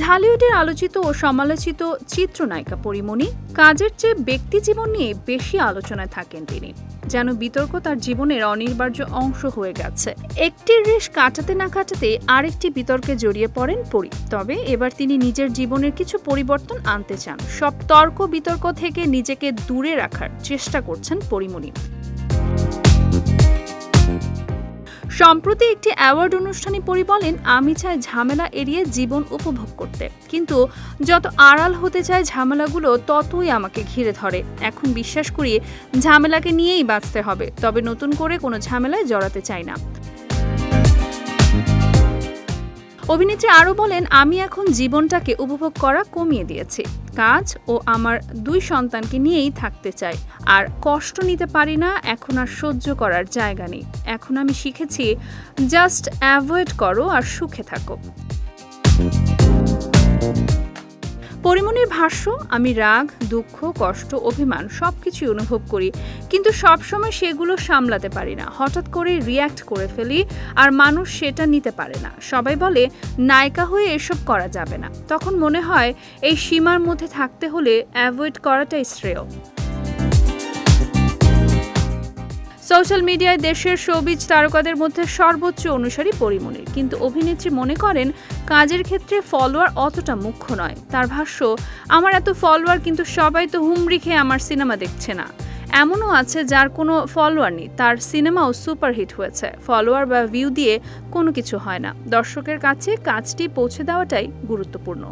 ঢালিউডের আলোচিত ও সমালোচিত চিত্রনায়িকা পরিমণি কাজের চেয়ে ব্যক্তি জীবন নিয়ে বেশি আলোচনায় থাকেন তিনি, যেন বিতর্ক তার জীবনের অনিবার্য অংশ হয়ে গেছে। একটি রেশ কাটাতে না কাটাতে আরেকটি বিতর্কে জড়িয়ে পড়েন পরি। তবে এবার তিনি নিজের জীবনের কিছু পরিবর্তন আনতে চান। সব তর্ক বিতর্ক থেকে নিজেকে দূরে রাখার চেষ্টা করছেন পরিমণি। সম্প্রতি একটি অ্যাওয়ার্ড অনুষ্ঠানে পরি বলেন, আমি চাই ঝামেলা এড়িয়ে জীবন উপভোগ করতে। কিন্তু যত আড়াল হতে চায় ঝামেলাগুলো, ততই আমাকে ঘিরে ধরে। এখন বিশ্বাস করি ঝামেলাকে নিয়েই বাঁচতে হবে। তবে নতুন করে কোনো ঝামেলায় জড়াতে চাই না। অভিনেত্রী আরও বলেন, আমি এখন জীবনটাকে উপভোগ করা কমিয়ে দিয়েছি। কাজ ও আমার দুই সন্তানকে নিয়েই থাকতে চাই। আর কষ্ট নিতে পারি না, এখন আর সহ্য করার জায়গা নেই। এখন আমি শিখেছি, জাস্ট অ্যাভয়েড করো আর সুখে থাকো। পরিমণির ভাষ্য, আমি রাগ, দুঃখ, কষ্ট, অভিমান সব কিছুই অনুভব করি, কিন্তু সবসময় সেগুলো সামলাতে পারি না। হঠাৎ করে রিয়্যাক্ট করে ফেলি আর মানুষ সেটা নিতে পারে না। সবাই বলে, নায়িকা হয়ে এসব করা যাবে না। তখন মনে হয়, এই সীমার মধ্যে থাকতে হলে অ্যাভয়েড করাটাই শ্রেয়। সোশ্যাল মিডিয়ায় দেশের শোবিজ তারকাদের মধ্যে সর্বোচ্চ অনুসারী পরিমণির কিন্তু অভিনেত্রী মনে করেন, কাজের ক্ষেত্রে ফলোয়ার অতটা মুখ্য নয়। তার ভাষ্য, আমার এত ফলোয়ার কিন্তু সবাই তো হুমড়ি খেয়ে আমার সিনেমা দেখছে না। এমনও আছে যার কোনো ফলোয়ার নেই। তার সিনেমাও সুপারহিট হয়েছে। ফলোয়ার বা ভিউ দিয়ে কোনো কিছু হয় না। দর্শকের কাছে কাজটি পৌঁছে দেওয়াটাই গুরুত্বপূর্ণ।